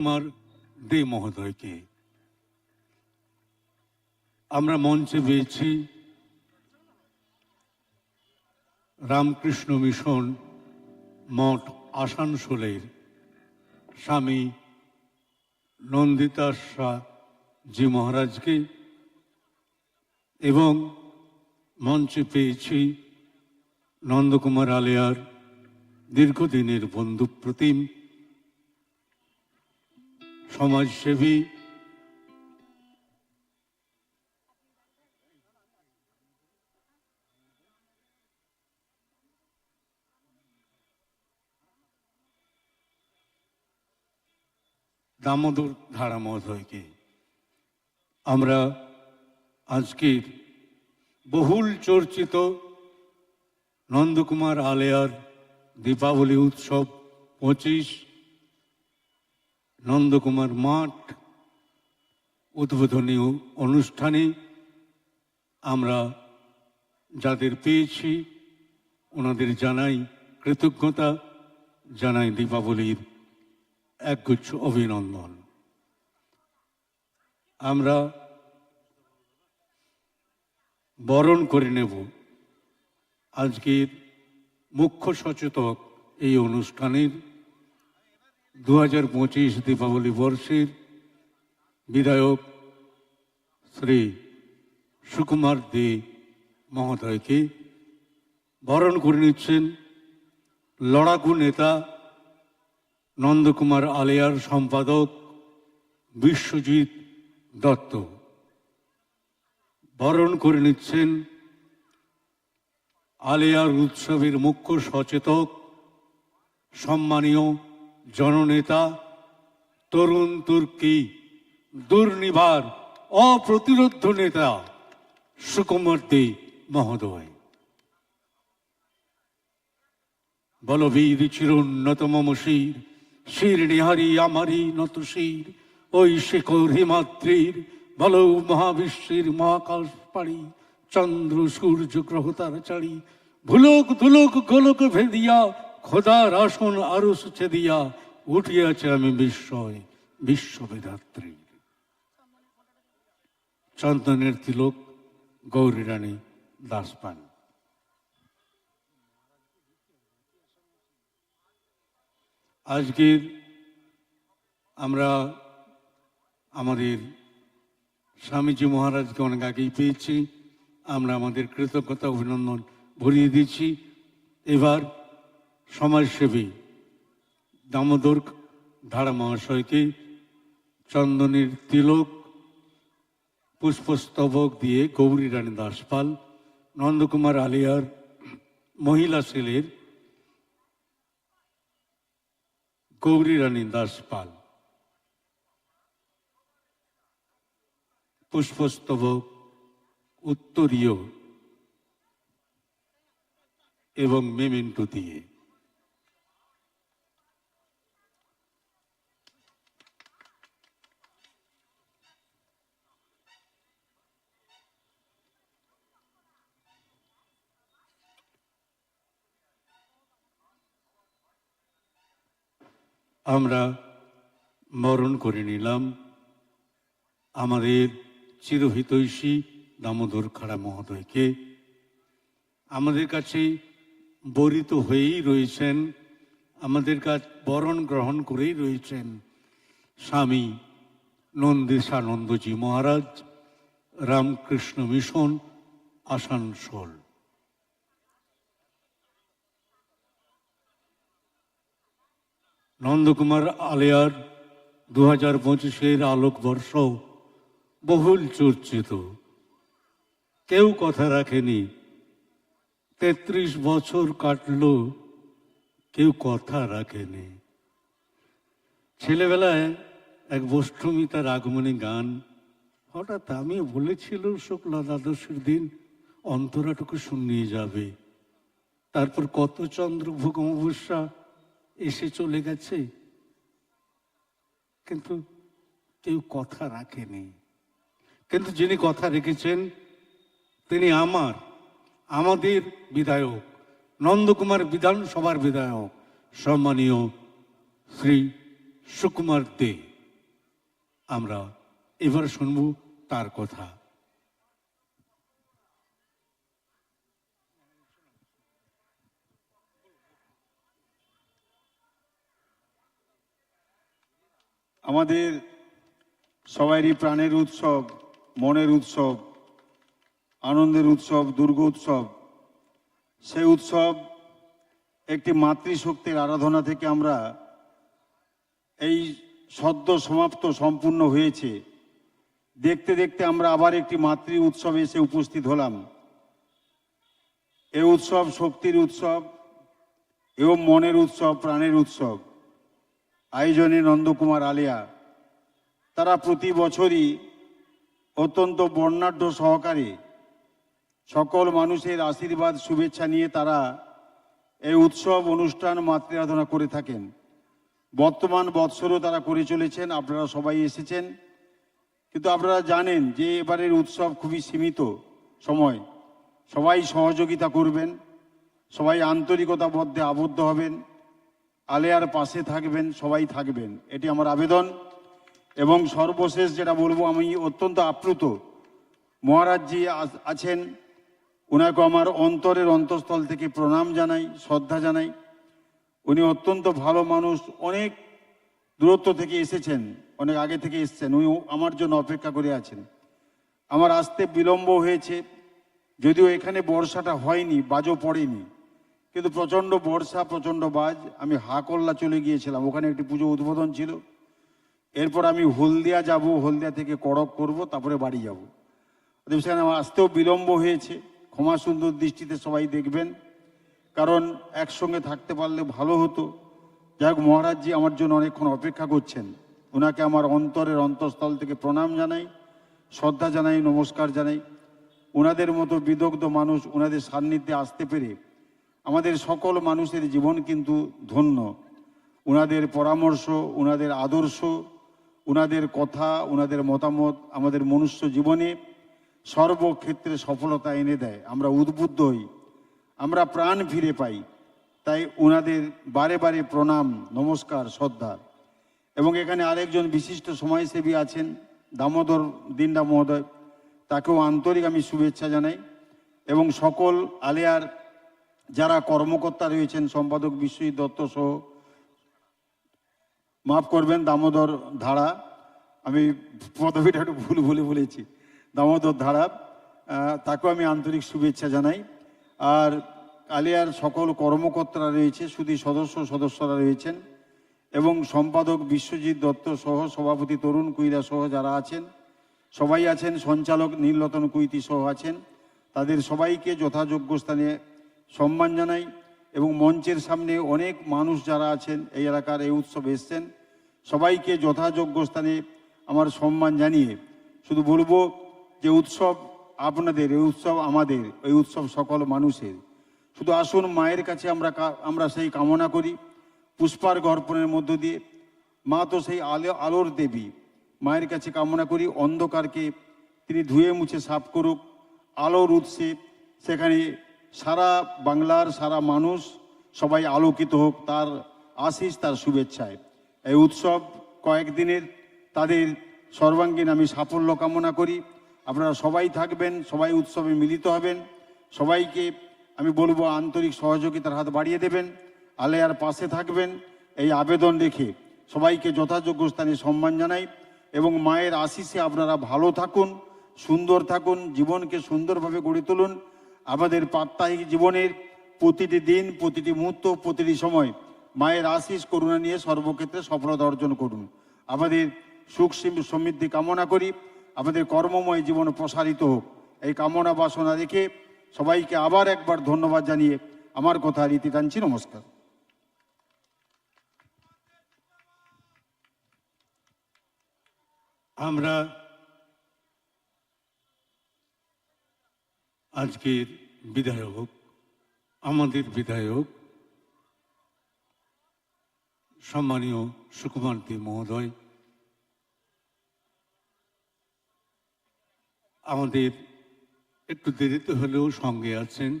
কুমার দে মহোদয়কে। আমরা মঞ্চে পেয়েছি রামকৃষ্ণ মিশন মঠ আসানসোলের স্বামী নন্দিতা শাহ জি মহারাজকে এবং মঞ্চে পেয়েছি নন্দকুমার আলিয়ার দীর্ঘদিনের বন্ধু প্রতিম সমাজসেবী। দামোদর ধারা মহোদয়কে আমরা আজকের বহুল চর্চিত নন্দকুমার আলেয়ার দীপাবলি উৎসব পঁচিশ নন্দকুমার মাঠ উদ্বোধনী অনুষ্ঠানে আমরা যাদের পেয়েছি, ওনাদের জানাই কৃতজ্ঞতা, জানাই দীপাবলির একগুচ্ছ অভিনন্দন। আমরা বরণ করে নেব আজকের মুখ্য সচেতক এই অনুষ্ঠানের দু হাজার পঁচিশ দীপাবলি বর্ষের বিধায়ক শ্রী সুকুমার দে মহোদয়কে বরণ করে নিচ্ছেন লড়াকু নেতা নন্দকুমার আলিয়ার সম্পাদক বিশ্বজিৎ দত্ত। বরণ করে নিচ্ছেন আলিয়ার উৎসবের মুখ্য সচেতক, সম্মানীয় জননেতা, তরুণ তুর্কি, দুর্নিবার অপ্রতিরোধ নেতা সুকুমার দে মহোদয়। বলবীর চিরোন্নত মম শির শির নিহারি আমারি নত শির, ওই শেখর হিমাদ্রির, বল মহাবিশ্বের মহাকাশ পাড়ি চন্দ্র সূর্য গ্রহ তার চাড়ি ভুলক ধুলক গোলক ভেদিয়া খোদার আসন আরও সুচে দিয়া উঠিয়াছে আমি বিস্ময়, বিশ্ববেদাত্রী। চন্দনের তিলক, গৌরী রানী দাসপান আজকের আমরা আমাদের স্বামীজি মহারাজকে অনেক আগেই পেয়েছি। আমরা আমাদের কৃতজ্ঞতা, অভিনন্দন ভরিয়ে দিচ্ছি। এবার সমাজসেবী দামোদর ধারা মহাশয়কে চন্দনের তিলক, পুষ্পস্তবক দিয়ে গৌরী রানী দাসপাল, নন্দকুমার আলিয়ার মহিলা সেলের গৌরী রানী দাসপাল, পুষ্পস্তবক উত্তরীয় এবং মেমেন্টো দিয়ে। আমরা মরণ করে নিলাম। আমাদের চিরহিতৈষী দামোদর খাড়া মহোদয়কে। আমাদের কাছে বরিত হয়েই রয়েছেন, আমাদের কাছ বরণ গ্রহণ করেই রয়েছেন স্বামী নন্দেশানন্দজি মহারাজ, রামকৃষ্ণ মিশন, আসানসোল। নন্দকুমার আলিয়ার দু হাজার পঁচিশের আলোকবর্ষ বহুল চর্চিত। কেউ কথা রাখেনি। তেত্রিশ বছর কাটল, কেউ কথা রাখেনি। ছেলেবেলায় এক বষ্টমী তার আগমনী গান, হঠাৎ আমি বলেছিল, শুক্লা দ্বাদশীর দিন অন্তরাটুকু শুনিয়ে যাবে। তারপর কত চন্দ্রভোগ অমাবস্যা এসে চলে গেছে। কিন্তু কেউ কথা রাখেনি। কিন্তু যিনি কথা রেখেছেন, তিনি আমার, আমাদের বিধায়ক, নন্দকুমার বিধানসভার বিধায়ক, সম্মানীয় শ্রী সুকুমার দে। আমরা এবার শুনব তার কথা। আমাদের সবারই প্রাণের উৎসব, মনের উৎসব, আনন্দের উৎসব, দুর্গ উৎসব। সেই উৎসব একটি মাতৃশক্তির আরাধনা থেকে আমরা এই সদ্য সমাপ্ত, সম্পূর্ণ হয়েছে। দেখতে দেখতে আমরা আবার একটি মাতৃ উৎসবে এসে উপস্থিত হলাম। এই উৎসব শক্তির উৎসব এবং মনের উৎসব, প্রাণের উৎসব। আয়োজনে নন্দকুমার আলিয়া, তারা প্রতি বছরই অত্যন্ত বর্ণাঢ্য সহকারে সকল মানুষের আশীর্বাদ, শুভেচ্ছা নিয়ে তারা এই উৎসব অনুষ্ঠান মাতৃরাধনা করে থাকেন। বর্তমান বৎসরও তারা করে চলেছেন, আপনারা সবাই এসেছেন। কিন্তু আপনারা জানেন যে এবারের উৎসব খুবই সীমিত সময়। সবাই সহযোগিতা করবেন, সবাই আন্তরিকতা মধ্যে আবদ্ধ হবেন। আলেয়ার পাশে থাকবেন, সবাই থাকবেন। এটি আমার আবেদন। এবং সর্বশেষ যেটা বলব, আমি অত্যন্ত আপ্লুত। মহারাজজি আছেন। ওনাকে আমার অন্তরের অন্তঃস্থল থেকে প্রণাম জানাই, শ্রদ্ধা জানাই। উনি অত্যন্ত ভালো মানুষ, অনেক দূরত্ব থেকে এসেছেন, অনেক আগে থেকে এসেছেন। উনি আমার জন্য অপেক্ষা করে আছেন। আমার আসতে বিলম্ব হয়েছে, যদিও এখানে বর্ষাটা হয়নি, বাজও পড়েনি। কিন্তু প্রচণ্ড বর্ষা, প্রচণ্ড বাজ। আমি হাকল্লা চলে গিয়েছিলাম। ওখানে একটি পুজো উদ্বোধন ছিল। এরপর আমি হলদিয়া যাব, হলদিয়া থেকে কড়ক করব, তারপরে বাড়ি যাব। সেখানে আমার আসতেও বিলম্ব হয়েছে। ক্ষমা সুন্দর দৃষ্টিতে সবাই দেখবেন। কারণ একসঙ্গে থাকতে পারলে ভালো হতো। যাই হোক, মহারাজজি আমার জন্য অনেকক্ষণ অপেক্ষা করছেন। ওনাকে আমার অন্তরের অন্তঃস্থল থেকে প্রণাম জানাই, শ্রদ্ধা জানাই, নমস্কার জানাই। ওনাদের মতো বিদগ্ধ মানুষ ওনাদের সান্নিধ্যে আসতে পেরে আমাদের সকল মানুষের জীবন কিন্তু ধন্য। ওনাদের পরামর্শ ওনাদের আদর্শ ওনাদের কথা ওনাদের মতামত আমাদের মনুষ্য জীবনে সর্বক্ষেত্রে সফলতা এনে দেয়। আমরা উদ্বুদ্ধ হই। আমরা প্রাণ ফিরে পাই। তাই ওনাদের বারে বারে প্রণাম, নমস্কার, শ্রদ্ধা। এবং এখানে আরেকজন বিশিষ্ট সমাজসেবী আছেন, দামোদর দিন্ডা মহোদয়। তাকেও আন্তরিক আমি শুভেচ্ছা জানাই। এবং সকল আলেয়ার যারা কর্মকর্তা রয়েছেন, সম্পাদক বিশ্বজিৎ দত্ত সহ। মাফ করবেন, দামোদর ধারা, আমি পদবিটা একটু ভুল ভুলে বলেছি। দামোদর ধারা তাকেও আমি আন্তরিক শুভেচ্ছা জানাই। আর কালিয়ার সকল কর্মকর্তারা রয়েছে শুধু সদস্য সদস্যরা রয়েছেন এবং সম্পাদক বিশ্বজিৎ দত্ত সহ সভাপতি তরুণ কুইরা সহ যারা আছেন, সবাই আছেন, সঞ্চালক নীলরতন কুইতি সহ আছেন। তাদের সবাইকে যথাযোগ্য স্থানে সম্মান জানাই এবং মঞ্চের সামনে অনেক মানুষ যারা আছেন, এই এলাকার এই উৎসবে এসছেন, সবাইকে যথাযোগ্য স্থানে আমার সম্মান জানিয়ে শুধু বলব যে উৎসব আপনাদের, এই উৎসব আমাদের, এই উৎসব সকল মানুষের। শুধু আসুন, মায়ের কাছে আমরা আমরা সেই কামনা করি। পুষ্পার অর্পণের মধ্য দিয়ে মা তো সেই আলো, আলোর দেবী। মায়ের কাছে কামনা করি, অন্ধকারকে তিনি ধুয়ে মুছে সাফ করুক, আলোর উৎসে সেখানে সারা বাংলার সারা মানুষ সবাই আলোকিত হোক, তার আশিস, তার শুভেচ্ছায় এই উৎসব কয়েকদিনের তাদের সর্বাঙ্গীন আমি সাফল্য কামনা করি। আপনারা সবাই থাকবেন, সবাই উৎসবে মিলিত হবেন। সবাইকে আমি বলব আন্তরিক সহযোগিতার হাত বাড়িয়ে দেবেন, আলেয়ার পাশে থাকবেন। এই আবেদন রেখে সবাইকে যথাযোগ্য স্থানে সম্মান জানাই এবং মায়ের আশিসে আপনারা ভালো থাকুন, সুন্দর থাকুন, জীবনকে সুন্দরভাবে গড়ে তুলুন। আমাদের প্রাত্যহিক জীবনের প্রতিটি দিন, প্রতিটি মুহূর্ত, প্রতিটি সময় মায়ের আশিস করুণা নিয়ে সর্বক্ষেত্রে সফলতা অর্জন করুন। আমাদের সুখ, সিম- সমৃদ্ধি কামনা করি। আমাদের কর্মময় জীবন প্রসারিত হোক। এই কামনা বাসনা রেখে সবাইকে আবার একবার ধন্যবাদ জানিয়ে আমার কথা রীতি টানছি। নমস্কার। আমরা আজকের বিধায়ক, আমাদের বিধায়ক, সম্মানীয় সুকুমার দে মহোদয়, আমাদের একটু দেরিতে হলেও সঙ্গে আছেন।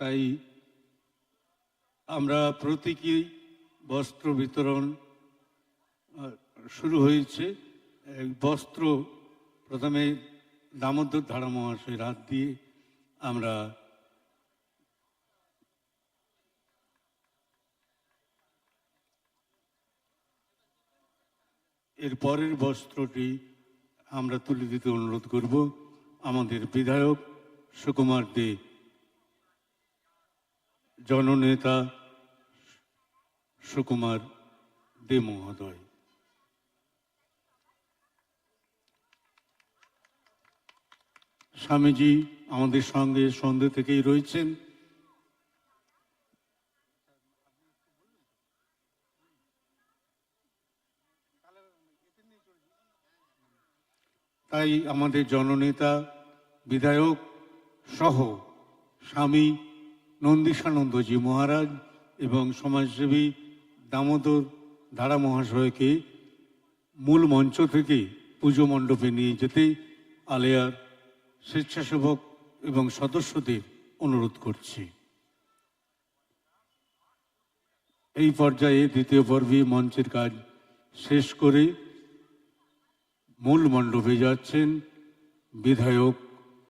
তাই আমরা প্রতীকী বস্ত্র বিতরণ শুরু হয়েছে। বস্ত্র প্রথমে দামোদর ধারা মহাশয়ের হাত দিয়ে আমরা এর পরের বস্ত্রটি আমরা তুলে দিতে অনুরোধ করব আমাদের বিধায়ক সুকুমার দে। জননেতা সুকুমার দে মহোদয়। স্বামীজি আমাদের সঙ্গে সন্ধ্যে থেকেই রয়েছেন। তাই আমাদের জননেতা, বিধায়ক সহ স্বামী নন্দীশানন্দজি মহারাজ এবং সমাজসেবী দামোদর ধারা মহাশয়কে মূল মঞ্চ থেকে পুজো মণ্ডপে নিয়ে যেতে আলেয়ার স্বেচ্ছাসেবক এবং সদস্যদের অনুরোধ করছি। এই পর্যায়ে দ্বিতীয় পর্বে মঞ্চের কাজ শেষ করে মূল মণ্ডপে যাচ্ছেন বিধায়ক